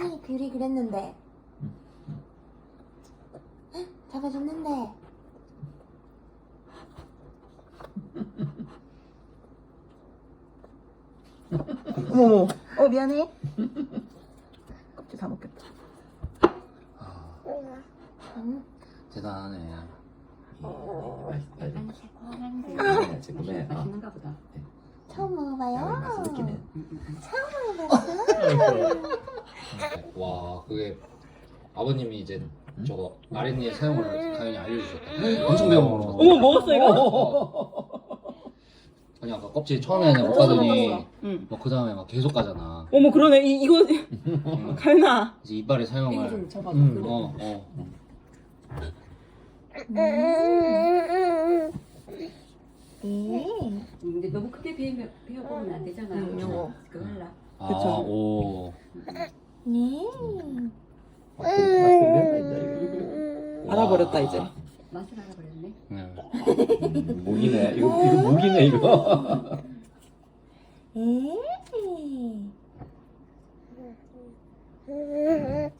아니, 귤이 그랬는데. 잡아줬는데. 어머머. 어 미안해. 껍질 다 먹겠다. 아, 응. 대단하네. 아니 새콤한데 네, 지금에 아, 맛있는가 보다. 처음 먹어봐요. 맛을 느끼네. 처음 먹어봤어. 와 그게 아버님이 이제 저거 아랫니의 사용을 당연히 알려주셨다. 엄청 거. 어머 먹었어 이거? 아니 아까 껍질 처음에는 못 가더니. 응. 뭐그 다음에 막 계속 가잖아. 어머 그러네. 이, 이거 응. 갈나. 이제 이빨의 이거 사용을. 좀 접어. 응, 어, 어. 네. 근데 너무 크게 베어 보면 안 되잖아. 응, 요거. 그거 할라. 아, 그쵸. 오. 네. 알아버렸다 이제. 맛을 알아버렸네. 네. 무기네. 이거 이거 무기네 이거. 네.